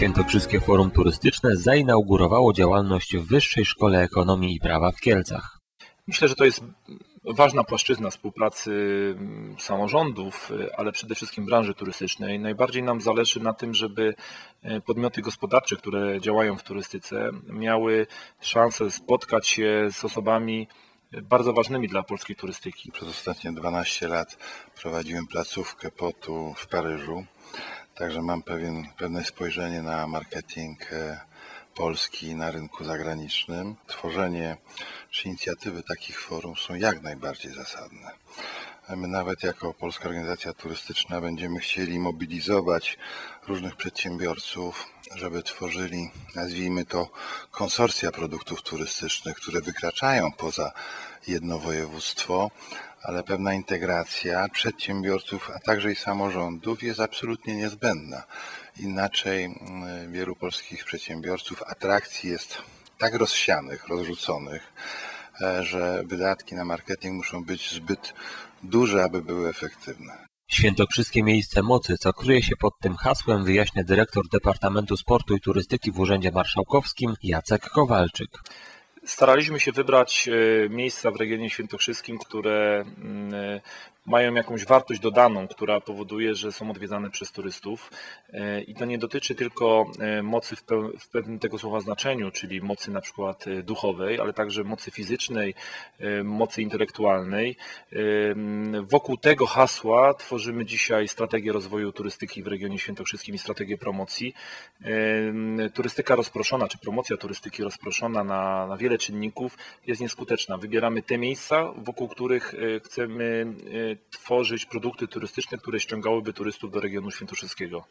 Świętokrzyskie Forum Turystyczne zainaugurowało działalność w Wyższej Szkole Ekonomii i Prawa w Kielcach. Myślę, że to jest ważna płaszczyzna współpracy samorządów, ale przede wszystkim branży turystycznej. Najbardziej nam zależy na tym, żeby podmioty gospodarcze, które działają w turystyce, miały szansę spotkać się z osobami bardzo ważnymi dla polskiej turystyki. Przez ostatnie 12 lat prowadziłem placówkę POTU w Paryżu, także mam pewien, pewne spojrzenie na marketing e, Polski na rynku zagranicznym. Tworzenie czy inicjatywy takich forum są jak najbardziej zasadne. My nawet jako Polska Organizacja Turystyczna będziemy chcieli mobilizować różnych przedsiębiorców, żeby tworzyli, nazwijmy to, konsorcja produktów turystycznych, które wykraczają poza jedno województwo, ale pewna integracja przedsiębiorców, a także i samorządów jest absolutnie niezbędna. Inaczej mm, wielu polskich przedsiębiorców atrakcji jest tak rozsianych, rozrzuconych, e, że wydatki na marketing muszą być zbyt duże, aby były efektywne. Świętokrzyskie miejsce mocy, co kryje się pod tym hasłem, wyjaśnia dyrektor Departamentu Sportu i Turystyki w Urzędzie Marszałkowskim Jacek Kowalczyk. Staraliśmy się wybrać e, miejsca w regionie świętokrzyskim, które mm, mają jakąś wartość dodaną, która powoduje, że są odwiedzane przez turystów. E, I to nie dotyczy tylko mocy w, pewnym tego słowa znaczeniu, czyli mocy na przykład duchowej, ale także mocy fizycznej, mocy intelektualnej. Wokół tego hasła tworzymy dzisiaj strategię rozwoju turystyki w regionie świętokrzyskim i strategię promocji. Turystyka rozproszona, czy promocja turystyki rozproszona na, na wiele czynników jest nieskuteczna. Wybieramy te miejsca, wokół których e, chcemy e, tworzyć produkty turystyczne, które ściągałyby turystów do regionu świętokrzyskiego.